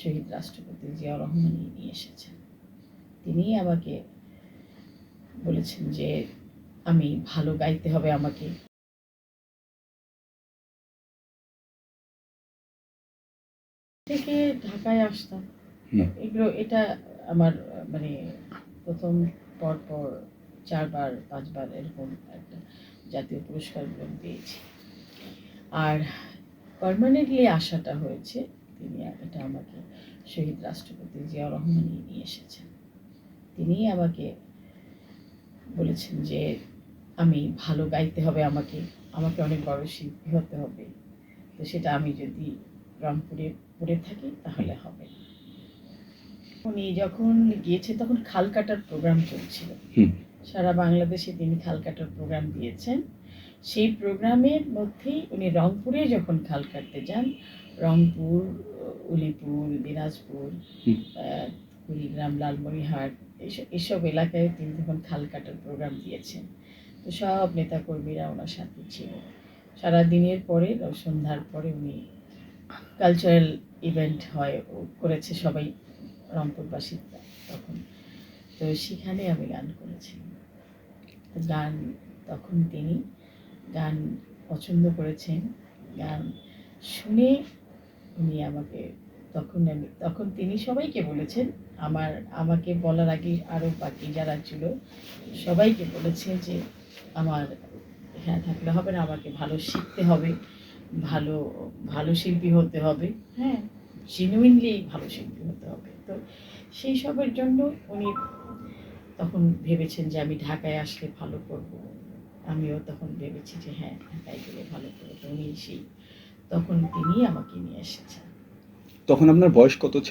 শহীদ রাষ্ট্রপতি জিয়াউর রহমানই নিয়ে এসেছেন। তিনি আমাকে বলেছেন যে আমি ভালো গাইতে হবে আমাকে। থেকে ঢাকায় আসতাম। এগুলো এটা আমার মানে প্রথম পর পর চারবার পাঁচবার এরকম একটা জাতীয় পুরস্কার পেয়েছি। আর পার্মানেন্টলি আসাটা হয়েছে তিনি এটা আমাকে শহীদ রাষ্ট্রপতি জিয়াউর রহমানই নিয়ে এসেছেন। তিনি আমাকে বলেছেন যে, আমি ভালো গাইতে হবে আমাকে আমাকে অনেক বড় শিল্পী হতে হবে। তো সেটা আমি যদি রংপুরে পড়ে থাকি, তাহলে হবে। উনি যখন গিয়েছে, তখন খাল কাটার প্রোগ্রাম চলছিল। সারা বাংলাদেশে তিনি খাল কাটার প্রোগ্রাম দিয়েছেন। সেই প্রোগ্রামের মধ্যেই উনি রংপুরে যখন খাল কাটতে যান রংপুর উলিপুর দিনাজপুর কুড়িগ্রাম লালমনিরহাট এইসব এসব এলাকায় তিনি যখন খাল কাটার প্রোগ্রাম দিয়েছেন। তো সব নেতাকর্মীরা ওনার সাথে ছিল। সারা দিনের পরে সন্ধ্যার পরে উনি কালচারাল ইভেন্ট হয় ও করেছে সবাই রংপুরবাসী তখন। তো সেখানে আমি গান করেছি। গান তখন তিনি গান পছন্দ করেছেন। গান শুনে উনি আমাকে তখন আমি, তখন তিনি সবাইকে বলেছেন, আমার, আমাকে বলার আগে আরও বাকি যারা ছিল সবাইকে বলেছেন যে আমার হ্যাঁ থাকলে হবে না, আমাকে ভালো শিখতে হবে, ভালো ভালো শিল্পী হতে হবে। হ্যাঁ জেনুইনলি ভালো শিল্পী হতে হবে। তো সেই সবের জন্য উনি তখন ভেবেছেন যে আমি ঢাকায় আসলে ভালো করব। আমিও তখন ভেবেছি যে হ্যাঁ ঢাকায় গেলে ভালো করব। তো সেই, তখন তিনি আমাকে নিয়ে এসেছেন। তখন আপনার বয়স কত ছিল?